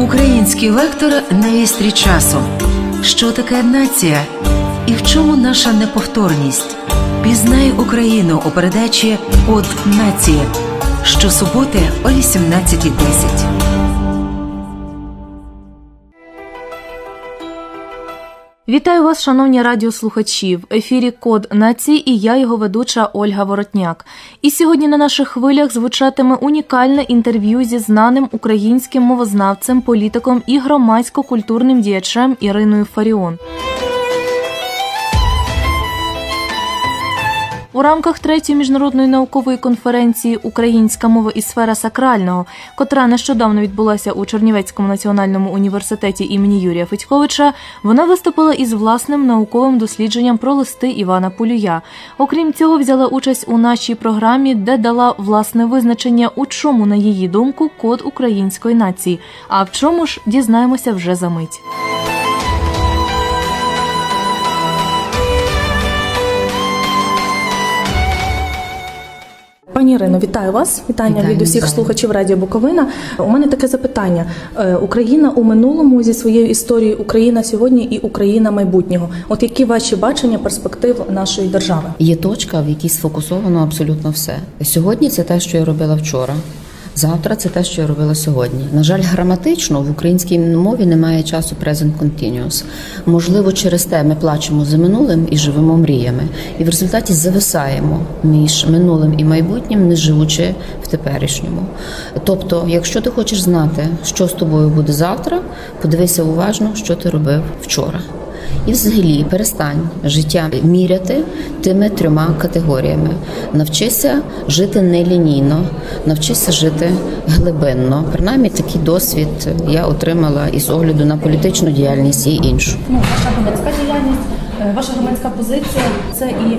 Український лектор на вістрі часу. Що таке нація? І в чому наша неповторність? Пізнай Україну у передачі От нації щосуботи о 18.10. Вітаю вас, шановні радіослухачі. В ефірі Код нації і я, його ведуча Ольга Воротняк. І сьогодні на наших хвилях звучатиме унікальне інтерв'ю зі знаним українським мовознавцем, політиком і громадсько-культурним діячем Іриною Фаріон. У рамках третьої міжнародної наукової конференції Українська мова і сфера сакрального, котра нещодавно відбулася у Чернівецькому національному університеті імені Юрія Федьковича, вона виступила із власним науковим дослідженням про листи Івана Полюя. Окрім цього, взяла участь у нашій програмі, де дала власне визначення, у чому, на її думку, код української нації. А в чому ж дізнаємося вже за мить. Пані Ірино, вітаю вас. Вітання Вітаю, від усіх вітаю. слухачів Радіо Буковина. У мене таке запитання: Е, Україна у минулому зі своєю історією, Україна сьогодні і Україна майбутнього. От які ваші бачення перспектив нашої держави? Є точка, в якій сфокусовано абсолютно все. Сьогодні це те, що я робила вчора. Завтра це те, що я робила сьогодні. На жаль, граматично в українській мові немає часу present continuous. Можливо, через те ми плачемо за минулим і живемо мріями, і в результаті зависаємо між минулим і майбутнім, не живучи в теперішньому. Тобто, якщо ти хочеш знати, що з тобою буде завтра, подивися уважно, що ти робив вчора. І взагалі перестань життя міряти тими трьома категоріями. Навчися жити нелінійно, навчися жити глибинно. Принаймні такий досвід я отримала із огляду на політичну діяльність і іншу. Ну, ваша громадська діяльність, е, ваша громадська позиція це і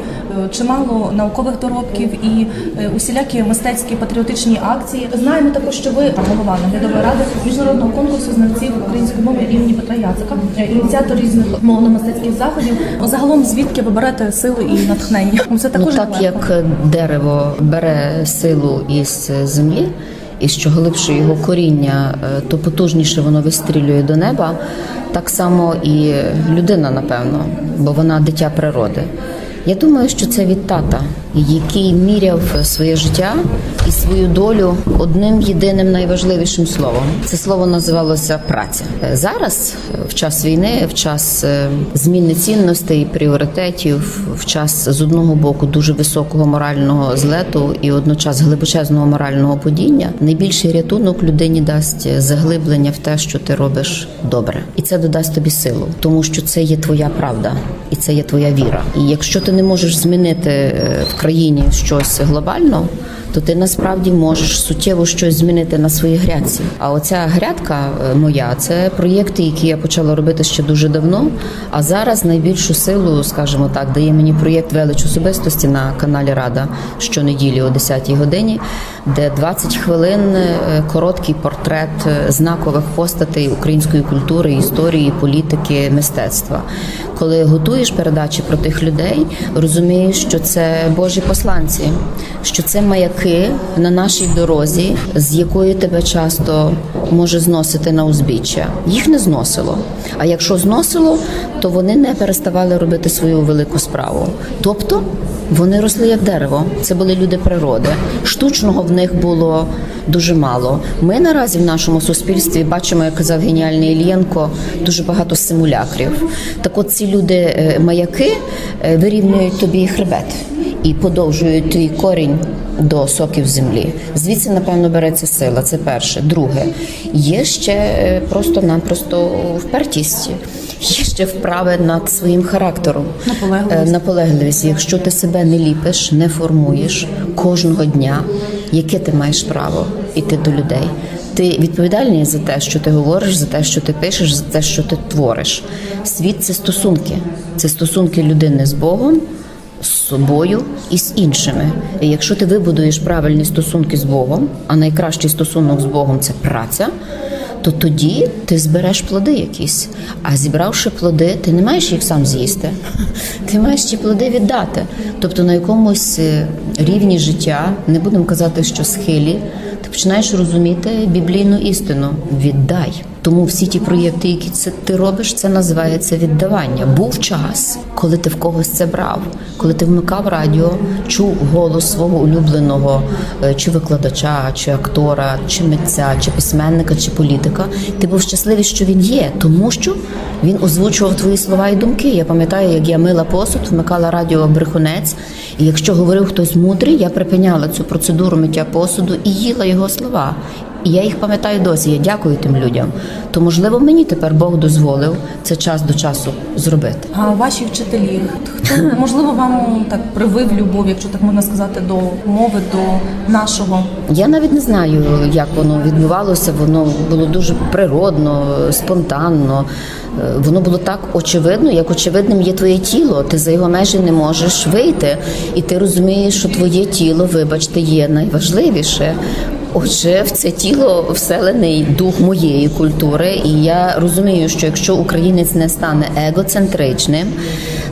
чимало наукових доробків, і е, усілякі мистецькі патріотичні акції. Знаємо також, що ви голова наглядової ради міжнародного конкурсу знавців української мови імені Петра Яцика, е, ініціатор різних мовно-мистецьких заходів. Загалом звідки ви берете сили і натхнення? Це Ну також так як дерево бере силу із землі, і що глибше його коріння, е, то потужніше воно вистрілює до неба. Так само і людина, напевно, бо вона дитя природи. Я думаю, що це від тата, який міряв своє життя і свою долю одним єдиним найважливішим словом. Це слово називалося праця. Зараз, в час війни, в час е, зміни цінностей, пріоритетів, в час з одного боку дуже високого морального злету і одночас глибочезного морального падіння, найбільший рятунок людині дасть заглиблення в те, що ти робиш добре, і це додасть тобі силу, тому що це є твоя правда, і це є твоя віра. І якщо ти не можеш змінити е, в країні щось глобально. То ти насправді можеш суттєво щось змінити на своїй грядці. А оця грядка е, моя це проєкти, які я почала робити ще дуже давно. А зараз найбільшу силу, скажімо так, дає мені проєкт велич особистості на каналі Рада щонеділі о 10-й годині, де 20 хвилин е, короткий портрет е, знакових постатей української культури, історії, політики, мистецтва. Коли готуєш передачі про тих людей, розумієш, що це Божі посланці, що це маяки на нашій дорозі, з якої тебе часто може зносити на узбіччя. Їх не зносило. А якщо зносило, то вони не переставали робити свою велику справу. Тобто вони росли як дерево. Це були люди природи. Штучного в них було дуже мало. Ми наразі в нашому суспільстві бачимо, як казав геніальний Ільєнко, дуже багато симулякрів. Так от ці люди е, маяки е, вирівнюють тобі хребет і подовжують твій корінь до соків землі. Звідси, напевно, береться сила. Це перше. Друге, є ще е, просто-напросто впертість. Є ще вправи над своїм характером. Наполегливість. Е, наполегливість. Якщо ти себе не ліпиш, не формуєш кожного дня, яке ти маєш право іти до людей. Ти відповідальний за те, що ти говориш, за те, що ти пишеш, за те, що ти твориш. Світ це стосунки, це стосунки людини з Богом, з собою і з іншими. І якщо ти вибудуєш правильні стосунки з Богом, а найкращий стосунок з Богом це праця. То тоді ти збереш плоди якісь. А зібравши плоди, ти не маєш їх сам з'їсти. Ти маєш ті плоди віддати. Тобто на якомусь е, рівні життя, не будемо казати, що схилі, починаєш розуміти біблійну істину. Віддай. Тому всі ті проєкти, які це ти робиш, це називається віддавання. Був час, коли ти в когось це брав, коли ти вмикав радіо, чув голос свого улюбленого е, чи викладача, чи актора, чи митця, чи письменника, чи політика. Ти був щасливий, що він є, тому що він озвучував твої слова і думки. Я пам'ятаю, як я мила посуд, вмикала радіо брехунець, якщо говорив хтось мудрий, я припиняла цю процедуру миття посуду і їла його слова. І я їх пам'ятаю досі. Я дякую тим людям. То можливо мені тепер Бог дозволив це час до часу зробити. А ваші вчителі, хто можливо вам так привив любов, якщо так можна сказати, до мови, до нашого Я навіть не знаю, як воно відбувалося. Воно було дуже природно, спонтанно. Е, Воно було так очевидно, як очевидним є твоє тіло. Ти за його межі не можеш вийти, і ти розумієш, що твоє тіло, вибачте, є найважливіше. Отже, в це тіло вселений дух моєї культури, і я розумію, що якщо українець не стане егоцентричним,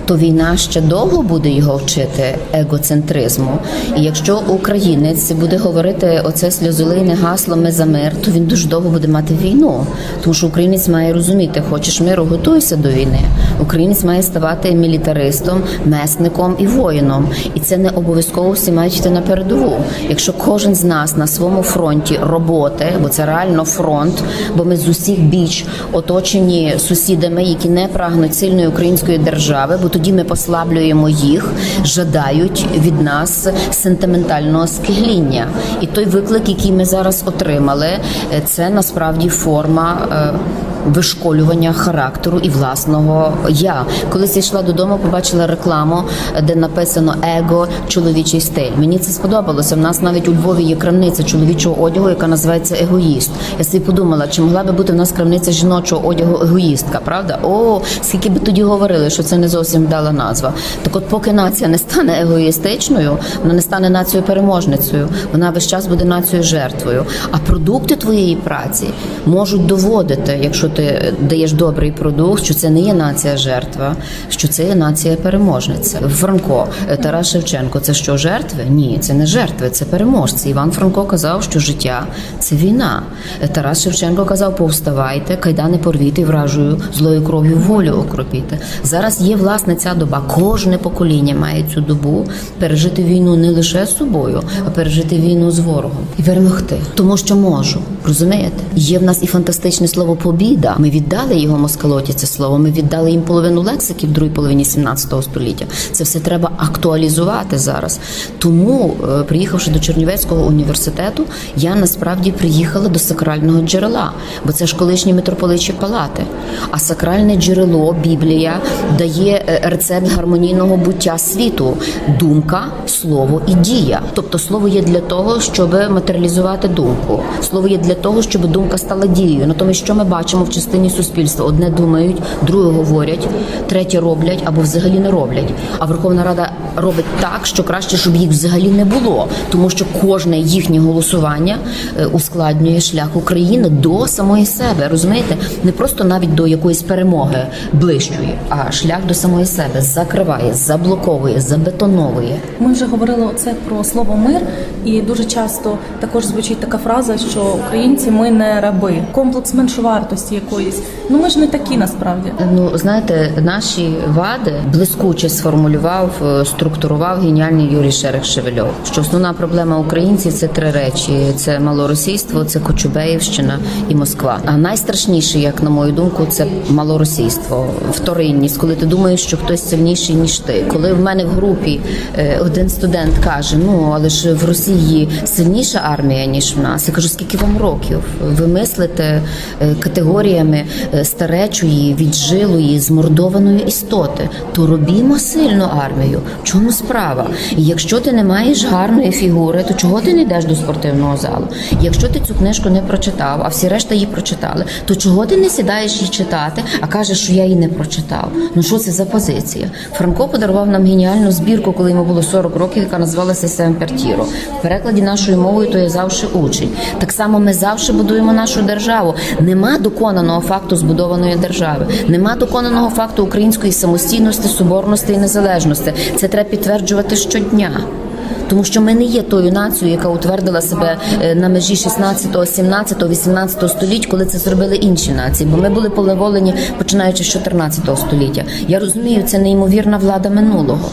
то війна ще довго буде його вчити егоцентризму. І якщо українець буде говорити оце сльозолийне гасло Ми за мир, то він дуже довго буде мати війну. Тому що українець має розуміти, хочеш миру, готуйся до війни. Українець має ставати мілітаристом, месником і воїном. І це не обов'язково всі мають йти на передову. Якщо кожен з нас на своєму фронті роботи, бо це реально фронт, бо ми з усіх біч оточені сусідами, які не прагнуть сильної української держави, бо тоді ми послаблюємо їх, жадають від нас сентиментального скигління. І той виклик, який ми зараз отримали, е, це насправді форма. Вишколювання характеру і власного я. Колись я йшла додому, побачила рекламу, де написано его чоловічий стиль. Мені це сподобалося. В нас навіть у Львові є крамниця чоловічого одягу, яка називається егоїст. Я собі подумала, чи могла би бути в нас крамниця жіночого одягу егоїстка, правда? О, скільки би тоді говорили, що це не зовсім вдала назва. Так от, поки нація не стане егоїстичною, вона не стане нацією переможницею, вона весь час буде нацією жертвою. А продукти твоєї праці можуть доводити, якщо ти даєш добрий продукт, що це не є нація жертва, що це є нація переможниця. Франко е, Тарас Шевченко, це що жертви? Ні, це не жертви, це переможці. Іван Франко казав, що життя це війна. Е, Тарас Шевченко казав: повставайте, кайдани порвіти вражою злою кров'ю волю окропіти. Зараз є власне ця доба. Кожне покоління має цю добу пережити війну не лише з собою, а пережити війну з ворогом і перемогти, тому що можу. Розумієте? Є в нас і фантастичне слово побіда. Ми віддали його москалоті. Це слово. Ми віддали їм половину лексики в другій половині 17 століття. Це все треба актуалізувати зараз. Тому, е, приїхавши до Чернівецького університету, я насправді приїхала до сакрального джерела, бо це ж колишні митрополичі палати. А сакральне джерело, Біблія, дає е, рецепт гармонійного буття світу: думка, слово і дія. Тобто слово є для того, щоб матеріалізувати думку. Слово є для того, щоб думка стала дією. Натомість, що ми бачимо частині суспільства? Одне думають, друге говорять, третє роблять або взагалі не роблять. А Верховна Рада робить так, що краще, щоб їх взагалі не було, тому що кожне їхнє голосування е, ускладнює шлях України до самої себе. Розумієте, не просто навіть до якоїсь перемоги ближчої, а шлях до самої себе закриває, заблоковує, забетоновує. Ми вже говорили оце про слово мир, і дуже часто також звучить така фраза, що українці ми не раби, комплекс меншовартості якоїсь. Ну ми ж не такі насправді. Ну знаєте, наші вади блискуче сформулював, е, структурував геніальний Юрій Шерех Шевельов. Що основна проблема українців це три речі: це малоросійство, це Кочубеївщина і Москва. А найстрашніше, як на мою думку, це малоросійство, вторинність, коли ти думаєш, що хтось сильніший ніж ти. Коли в мене в групі е, один студент каже: Ну але ж в Росії сильніша армія ніж в нас. Я кажу, скільки вам років? Ви мислите е, категоріями е, старечої, віджилої, змордованої істоти, то робімо сильну армію. В чому справа? І якщо ти не маєш гарної фігури, то чого ти не йдеш до спортивного залу? Якщо ти цю книжку не прочитав, а всі решта її прочитали, то чого ти не сідаєш її читати, а кажеш, що я її не прочитав? Ну що це за позиція? Франко подарував нам геніальну збірку, коли йому було 40 років, яка називалася Семпертіро. В перекладі нашою мовою то є завжди учень. Так само ми завжди будуємо нашу державу. Нема доконаного факту збудованої держави, нема доконаного факту української самостійності, соборності і незалежності. Це треба підтверджувати щодня. тому що ми не є тою нацією, яка утвердила себе е, на межі 16, 17, 18 століть, коли це зробили інші нації. Бо ми були полеволені починаючи з 14 століття. Я розумію, це неймовірна влада минулого.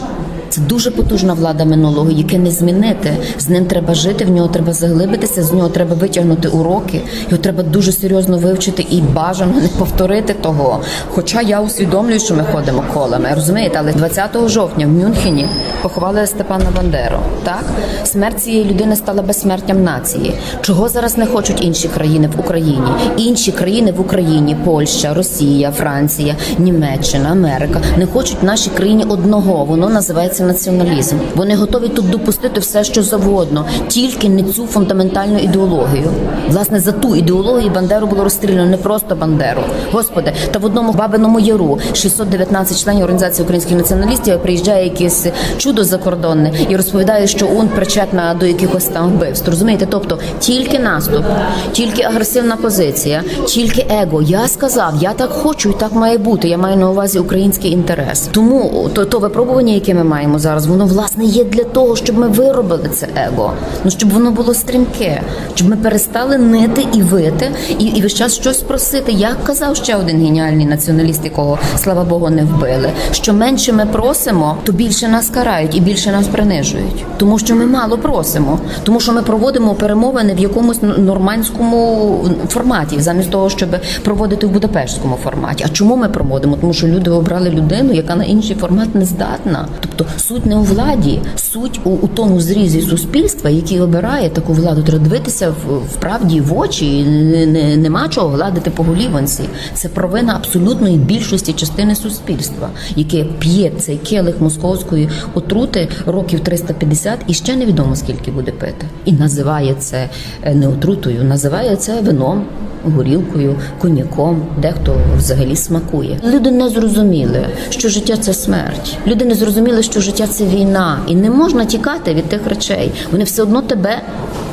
Це дуже потужна влада минулого, яке не змінити. З ним треба жити, в нього треба заглибитися, з нього треба витягнути уроки. Його треба дуже серйозно вивчити і бажано не повторити того. Хоча я усвідомлюю, що ми ходимо колами, розумієте, але 20 жовтня в Мюнхені поховали Степана Бандеру. Так смерть цієї людини стала безсмертям нації. Чого зараз не хочуть інші країни в Україні? Інші країни в Україні, Польща, Росія, Франція, Німеччина, Америка не хочуть в нашій країні одного. Воно називається націоналізм. Вони готові тут допустити все, що завгодно, тільки не цю фундаментальну ідеологію. Власне, за ту ідеологію Бандеру було розстріляно не просто Бандеру. Господи, та в одному бабиному яру 619 членів організації українських націоналістів приїжджає якесь чудо закордонне і розповідає, що ОУН причетна до якихось там вбивств. Розумієте? Тобто тільки наступ, тільки агресивна позиція, тільки его. Я сказав, я так хочу і так має бути. Я маю на увазі український інтерес. Тому то, то випробування, яке ми маємо зараз, воно власне є для того, щоб ми виробили це его. Ну щоб воно було стрімке, щоб ми перестали нити і вити, і, і весь час щось просити. Як казав ще один геніальний націоналіст, якого слава Богу не вбили. Що менше ми просимо, то більше нас карають і більше нас принижують, тому що ми мало просимо, тому що ми проводимо перемовини в якомусь нормандському форматі, замість того, щоб проводити в Будапештському форматі. А чому ми проводимо? Тому що люди обрали людину, яка на інший формат не здатна. Тобто суть не у владі, суть у, у тому зрізі суспільства, який обирає таку владу. Треба дивитися в, в правді в очі. Не, не, нема чого гладити по голівонці. Це провина абсолютної більшості частини суспільства, яке п'є цей келих московської отрути років 350 і ще невідомо скільки буде пити. І називає це е, не отрутою, називає це вином. Горілкою, коньяком, дехто взагалі смакує. Люди не зрозуміли, що життя це смерть. Люди не зрозуміли, що життя це війна, і не можна тікати від тих речей. Вони все одно тебе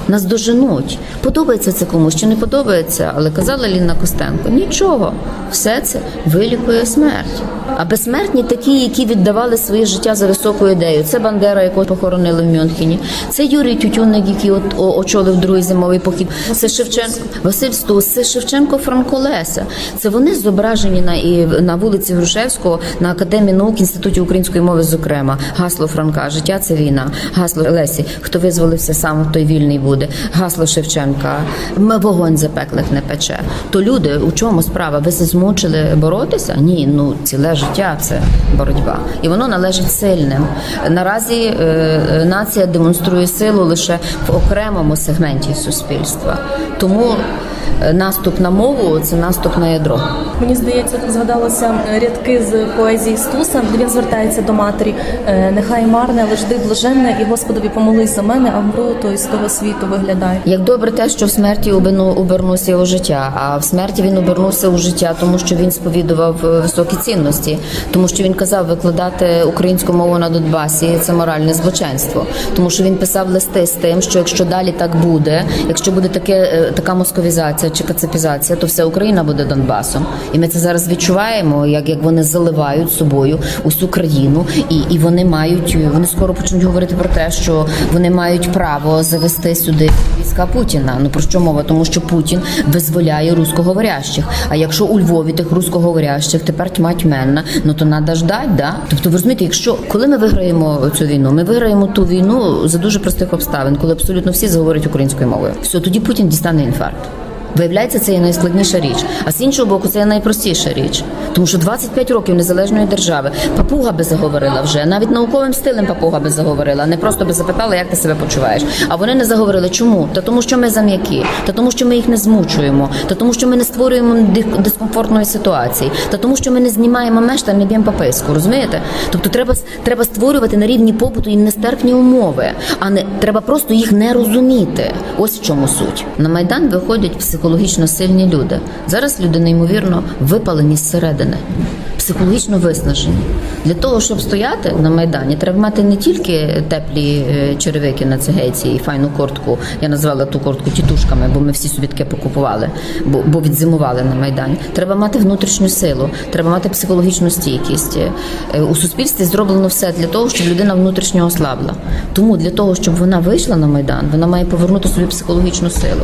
наздоженуть. Подобається це комусь чи не подобається, але казала Ліна Костенко: нічого, все це вилікує смерть. А безсмертні такі, які віддавали своє життя за високу ідею. Це Бандера, якого похоронили в Мюнхені. Це Юрій Тютюнник, який очолив другий зимовий похід. Це Шевченко, Василь Стус, це Шевченко Франко Леся. Це вони зображені на і на вулиці Грушевського на академії наук інституті української мови. Зокрема, гасло Франка Життя це війна. Гасло Лесі. Хто визволився сам, той вільний буде. Гасло Шевченка. Ми вогонь запеклих не пече. То люди, у чому справа? Ви змучили боротися? Ні, ну ціле життя це боротьба, і воно належить сильним. Наразі е, е, нація демонструє силу лише в окремому сегменті суспільства. Тому наступ на мову це наступ на ядро. Мені здається, згадалося е, рядки з поезії Стуса, де він звертається до матері. е, Нехай марне, але жди блаженне, і Господові помолись за мене, а вмру, то із того світу виглядає. Як добре те, що в смерті оберну- обернувся у життя, а в смерті він обернувся у життя, тому що він сповідував е, високі цінності, тому що він казав викладати українську мову на Донбасі це моральне злочинство, тому що він писав листи з тим, що якщо далі так буде, якщо буде таке е, така московізація чи кацапізація, то вся Україна буде Донбасом. І ми це зараз відчуваємо, як, як вони заливають собою усю країну, і, і вони мають вони скоро почнуть говорити про те, що вони мають право завести сюди війська Путіна. Ну про що мова? Тому що Путін визволяє русскоговорящих. А якщо у Львові тих русскоговорящих тепер тьма тьменна, ну то треба ждать, да? Тобто ви розумієте, якщо коли ми виграємо цю війну, ми виграємо ту війну за дуже простих обставин, коли абсолютно всі заговорять українською мовою. Все, тоді Путін дістане інфаркт. Виявляється, це є найскладніша річ. А з іншого боку, це є найпростіша річ. Тому що 25 років незалежної держави папуга би заговорила вже, навіть науковим стилем папуга би заговорила, не просто би запитала, як ти себе почуваєш. А вони не заговорили. Чому? Та тому, що ми зам'які, та тому, що ми їх не змучуємо, та тому, що ми не створюємо дис- дискомфортної ситуації, та тому, що ми не знімаємо меж та не б'ємо паписку. Розумієте? Тобто, треба треба створювати на рівні побуту і нестерпні умови, а не треба просто їх не розуміти. Ось в чому суть. На майдан виходять психологічно сильні люди. Зараз люди неймовірно випалені зсередини. психологічно виснажені. Для того, щоб стояти на майдані, треба мати не тільки теплі е, черевики на цегейці і файну куртку. Я назвала ту куртку тітушками, бо ми всі собі таке покупували, бо, бо відзимували на майдані. Треба мати внутрішню силу, треба мати психологічну стійкість. Е, У суспільстві зроблено все для того, щоб людина внутрішньо ослабла. Тому для того, щоб вона вийшла на майдан, вона має повернути собі психологічну силу.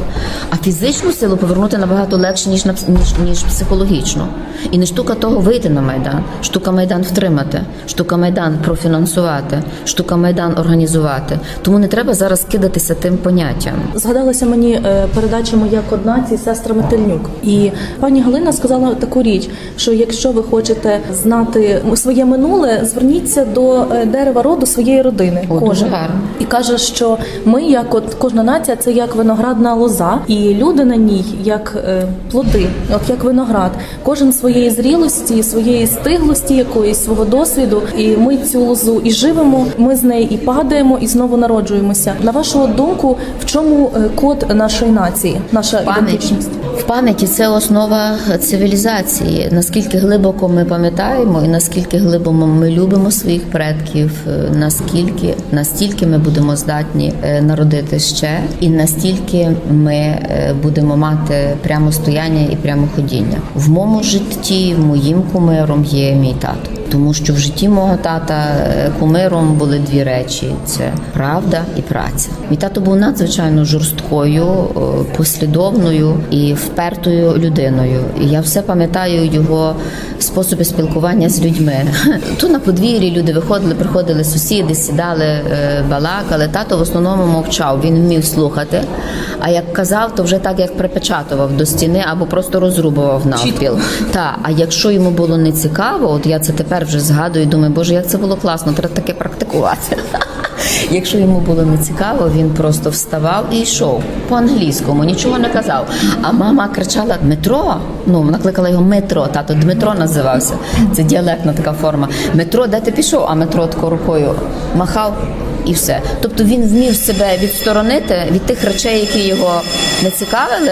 А фізичну силу повернути набагато легше, ніж на ніж, ніж психологічну. І не штука того вийти на майдан, штука майдан втримати, штука майдан профінансувати, штука майдан організувати. Тому не треба зараз кидатися тим поняттям. Згадалася мені е, передача моя код нації сестра Метельнюк. І пані Галина сказала таку річ, що якщо ви хочете знати своє минуле, зверніться до е, дерева роду своєї родини. О, дуже гарно. І каже, що ми, як от кожна нація, це як виноградна лоза, і люди на ній як е, плоди, от як виноград. Кожен своєї зрілості, своєї стиглості, якоїсь свого досвіду. І ми цю лозу і живемо. Ми з неї і падаємо, і знову народжуємося. На вашу думку, в чому е, код нашої нації, наша Пам'ять. ідентичність? В пам'яті це основа цивілізації. Наскільки глибоко ми пам'ятаємо, і наскільки глибоко ми любимо своїх предків, е, наскільки настільки ми будемо здатні народити ще, і настільки ми будемо мати прямо стояння і прямо ходіння. В моєму житті моїм кумиром є мій тато. Тому що в житті мого тата е, кумиром були дві речі: це правда і праця. Мій тато був надзвичайно жорсткою, е, послідовною і впертою людиною. І я все пам'ятаю його способи спілкування з людьми. То на подвір'ї люди виходили, приходили сусіди, сідали, е, балакали. Тато в основному мовчав. Він вмів слухати. А як казав, то вже так як припечатував до стіни або просто розрубував навпіл. Та а якщо йому було не цікаво, от я це тепер вже згадую. Думаю, боже, як це було класно, треба таке практикувати. Якщо йому було не цікаво, він просто вставав і йшов по англійському, нічого не казав. А мама кричала Дмитро. Ну вона кликала його метро. Тато Дмитро називався. Це діалектна така форма. Метро, де ти пішов? А метро тако рукою махав. І все. Тобто він вмів себе відсторонити від тих речей, які його не цікавили,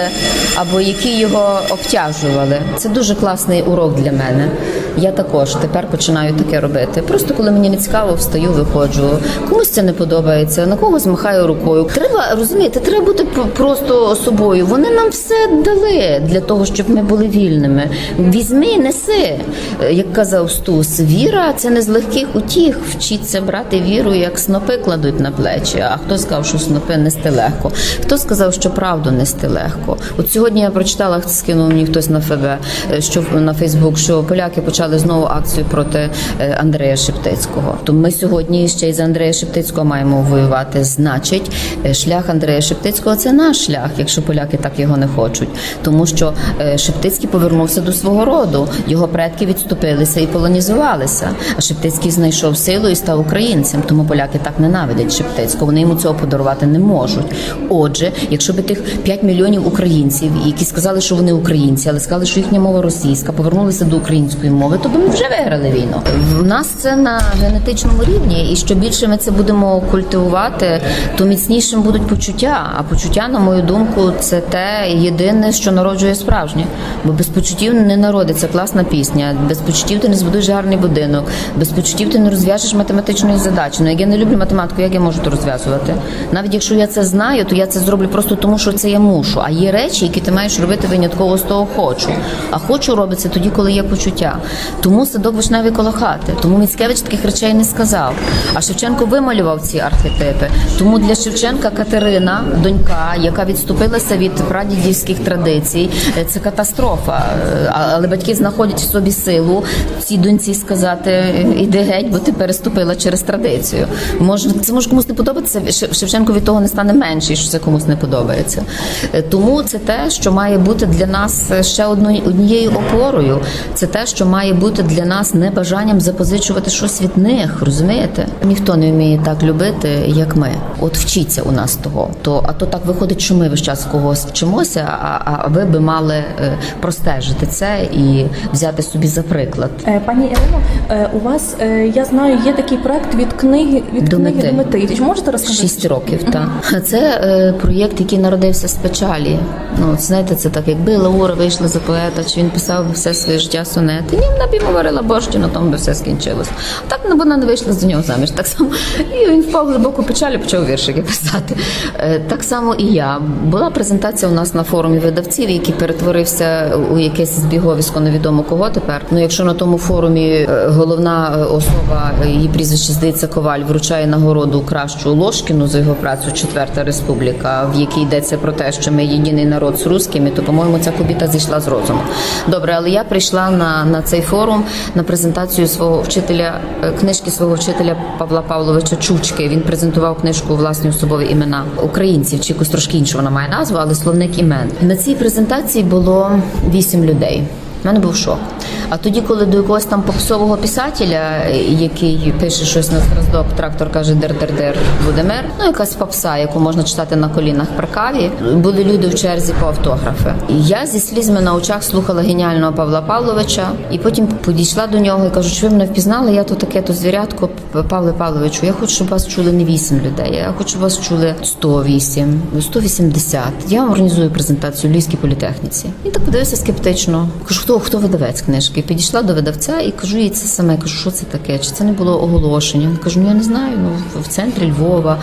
або які його обтяжували. Це дуже класний урок для мене. Я також тепер починаю таке робити. Просто коли мені не цікаво, встаю, виходжу. Комусь це не подобається, на когось махаю рукою. Треба розумієте, треба бути про- просто собою. Вони нам все дали для того, щоб ми були вільними. Візьми, неси, як казав Стус. Віра це не з легких утіх. Вчіться брати віру, як снопи кладуть на плечі. А хто сказав, що снопи нести легко? Хто сказав, що правду нести легко? От сьогодні я прочитала, скинув мені хтось на ФБ, е, що на Фейсбук, що поляки почали знову акцію проти е, Андрея Шептицького. То ми сьогодні ще й за Андрея Шептицького маємо воювати. Значить, е, шлях Андрея Шептицького це наш шлях, якщо поляки так його не хочуть. Тому що Шептицький повернувся до свого роду. Його предки відступилися і полонізувалися. А Шептицький знайшов силу і став українцем. Тому поляки так ненавидять Шептицького. Вони йому цього подарувати не можуть. Отже, якщо би тих 5 мільйонів українців, які сказали, що вони українці, але сказали, що їхня мова російська, повернулися до української мови, то би ми вже виграли війну. В нас це на генетичному рівні, і що більше ми це будемо культивувати, то міцнішим будуть почуття. А почуття, на мою думку, це те єдине, що народжує справжнє. Бо без почуттів не народиться класна пісня, без почуттів ти не збудуєш гарний будинок, без почуттів ти не розв'яжеш математичної задачі. Ну як я не люблю математику, як я можу то розв'язувати? Навіть якщо я це знаю, то я це зроблю просто тому, що це я мушу. А є речі, які ти маєш робити винятково з того хочу. А хочу робиться тоді, коли є почуття. Тому садок вишневий коло хати. Тому Міцкевич таких речей не сказав. А Шевченко вималював ці архетипи. Тому для Шевченка Катерина, донька, яка відступилася від прадідівських традицій, е, це катастрофа. Е, Але батьки знаходять в собі силу цій доньці сказати: «Е, іди геть, бо ти переступила через традицію. Може, це може комусь не подобатися. Ше- Шевченко від того не стане менше, що це комусь не подобається. Е, Тому це те, що має бути для нас ще одною однією опорою. Це те, що має бути для нас небажанням запозичувати щось від них. Розумієте? Ніхто не вміє так любити, як ми. От вчіться у нас того. То а то так виходить, що ми весь час когось вчимося, а, а ви би мали е, простежити це і взяти собі за приклад. Е, Пані Ірино, у вас я знаю, є такий проект від книги від книги до мети. Можете розказати? Шість років, так. Це е, проєкт, який народився з печалі. Ну, знаєте, це так, якби Лаура вийшла за поета, чи він писав все своє життя сонети. Ні, вона б йому варила борщ, на тому би все скінчилось. Так ну, вона не вийшла за нього заміж. Так само і він впав в глибоку печаль і почав віршики писати. Е, так само і я. Була презентація у нас на форумі видавців, який перетворився у якесь збіговисько невідомо кого тепер. Ну, якщо на тому форумі е, головна е, особа, е, її прізвище здається Коваль, вручає нагороду кращу Ложкіну за його працю Четверта Республіка, в якій йдеться про те, що ми єдиний народ з русскими, то по-моєму ця кобіта зійшла з розуму. Добре, але я прийшла на, на цей форум на презентацію свого вчителя, е, книжки свого вчителя Павла Павловича Чучки. Він презентував книжку власні особові імена українців, чи якусь трошки іншу вона має назву, але словник імен. На цій презентації було вісім людей. У мене був шок. А тоді, коли до якогось там попсового писателя, який пише щось на зразок, трактор каже дер-дер-дер, буде мер. Ну, якась попса, яку можна читати на колінах при каві. Були люди в черзі по автографи. Я зі слізьми на очах слухала геніального Павла Павловича, і потім підійшла до нього і кажу, що ви мене впізнали, я то таке, то звірятко Павле Павловичу. Я хочу, щоб вас чули не 8 людей, я хочу, вас чули 108, 180. Я вам організую презентацію в Львівській політехніці. Він так подивився скептично. Кажу, хто хто видавець книжки? Підійшла до видавця і кажу їй це саме. Кажу, що це таке? Чи це не було оголошення? Він кажу, ну я не знаю. Ну в- центрі Львова,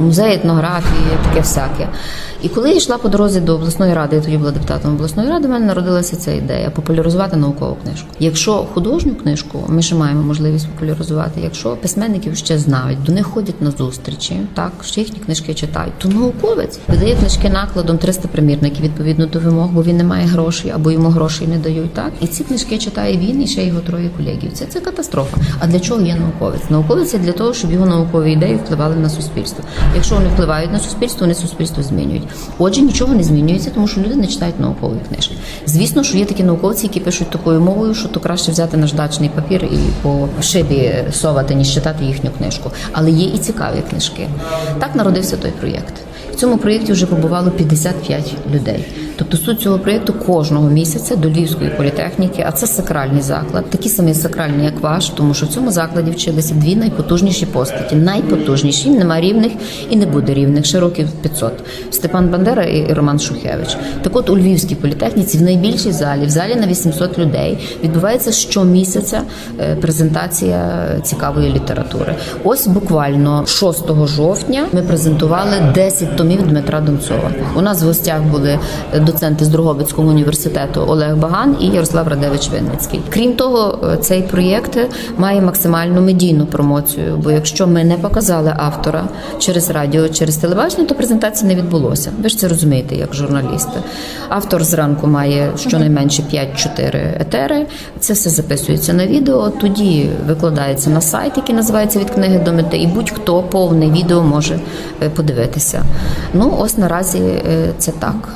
музей етнографії, таке всяке. І коли я йшла по дорозі до обласної ради, я тоді була депутатом обласної ради, в мене народилася ця ідея популяризувати наукову книжку. Якщо художню книжку ми ще маємо можливість популяризувати, якщо письменників ще знають, до них ходять на зустрічі, так що їхні книжки читають, то науковець видає книжки накладом 300 примірників відповідно до вимог, бо він не має грошей або йому грошей не дають. Так і ці книжки читає він і ще його троє колегів. Це це катастрофа. А для чого є науковець? Науковець є для того, щоб його наукові ідеї впливали на суспільство. Якщо вони впливають на суспільство, вони суспільство змінюють. Отже, нічого не змінюється, тому що люди не читають наукові книжки. Звісно, що є такі науковці, які пишуть такою мовою, що то краще взяти наждачний папір і по шибі совати, ніж читати їхню книжку. Але є і цікаві книжки. Так народився той проєкт. В цьому проєкті вже побувало 55 людей. Тобто суть цього проєкту кожного місяця до Львівської політехніки, а це сакральний заклад, такі самі сакральні, як ваш, тому що в цьому закладі вчилися дві найпотужніші постаті, найпотужніші, нема рівних і не буде рівних, ще років 500. Степан Бандера і Роман Шухевич. Так от у Львівській політехніці в найбільшій залі, в залі на 800 людей, відбувається щомісяця е, презентація цікавої літератури. Ось буквально 6 жовтня ми презентували 10 томів Дмитра Донцова. У нас в гостях були доценти з Дрогобицького університету Олег Баган і Ярослав Радевич Винницький. Крім того, е, цей проєкт має максимальну медійну промоцію. Бо якщо ми не показали автора через радіо, через телебачення, то презентація не відбулося. Ви ж це розумієте, як журналісти. Автор зранку має щонайменше 5-4 етери. Це все записується на відео. Тоді викладається на сайт, який називається від книги до мети, і будь-хто повне відео може е, подивитися. Ну ось наразі е, це так.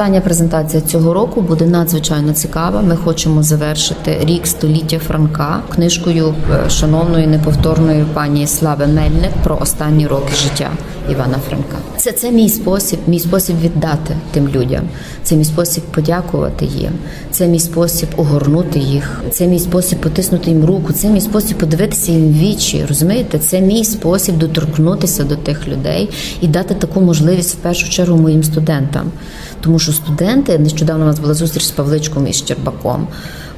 Остання презентація цього року буде надзвичайно цікава. Ми хочемо завершити рік століття Франка книжкою е, шановної неповторної пані Слави Мельник про останні роки життя Івана Франка. Це, це мій спосіб, мій спосіб віддати тим людям. Це мій спосіб подякувати їм. Це мій спосіб огорнути їх. Це мій спосіб потиснути їм руку. Це мій спосіб подивитися їм вічі. Розумієте? Це мій спосіб доторкнутися до тих людей і дати таку можливість в першу чергу моїм студентам. Тому що студенти нещодавно у нас була зустріч з Павличком і Щербаком.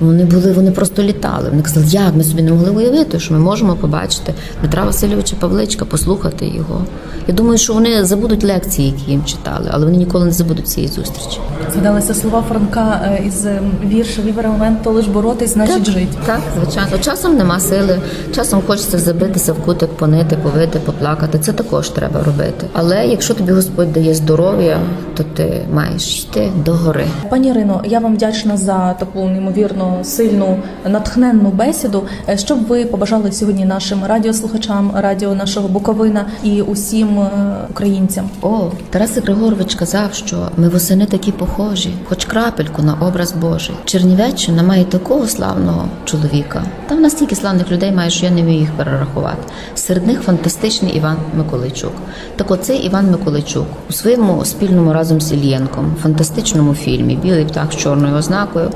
Вони були, вони просто літали. Вони казали, як ми собі не могли уявити, що ми можемо побачити Дмитра Васильовича Павличка, послухати його. Я думаю, що вони забудуть лекції, які їм читали, але вони ніколи не забудуть цієї зустрічі. Згадалися слова Франка е, із е, вірша «Вівер момент, то лиш боротись, значить жити. Так, звичайно. Часом нема сили, часом хочеться забитися в кутик, понити, повити, поплакати. Це також треба робити. Але якщо тобі Господь дає здоров'я, то ти маєш йти до гори. Пані Ірино, я вам вдячна за таку неймовірно сильну натхненну бесіду. Е, Що б ви побажали сьогодні нашим радіослухачам, радіо нашого Буковина і усім е, українцям? О, Тарас Григорович казав, що ми восени такі похожі, хоч крапельку на образ Божий. Чернівеччина має такого славного чоловіка. Там настільки славних людей має, що я не вмію їх перерахувати. Серед них фантастичний Іван Миколайчук. Так оцей Іван Миколайчук у своєму спільному разом з Ільєнком фантастичному фільмі Білий птах з чорною ознакою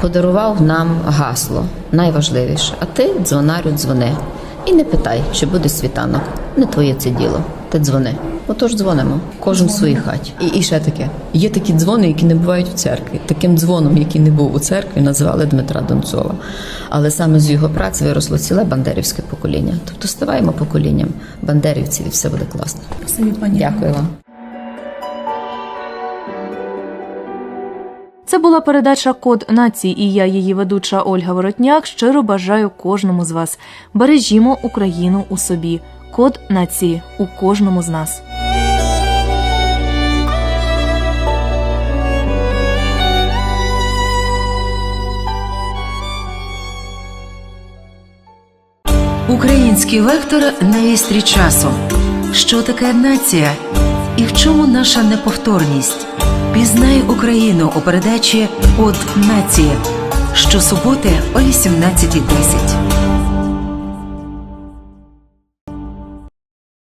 подарував нам гасло найважливіше. А ти, дзвонарю, дзвони. І не питай, чи буде світанок. Не твоє це діло. Ти дзвони. Отож дзвонимо. Кожен в своїй хаті. І, і ще таке. Є такі дзвони, які не бувають в церкві. Таким дзвоном, який не був у церкві, називали Дмитра Донцова. Але саме з його праці виросло ціле бандерівське покоління. Тобто ставаємо поколінням бандерівців, і все буде класно. Дякую вам. Це була передача Код нації, і я, її ведуча Ольга Воротняк. Щиро бажаю кожному з вас. Бережімо Україну у собі. Код нації у кожному з нас. Український вектор на вістрі часу. Що таке нація? І в чому наша неповторність? Пізнай Україну у передачі От нації. Щосуботи о 18.10.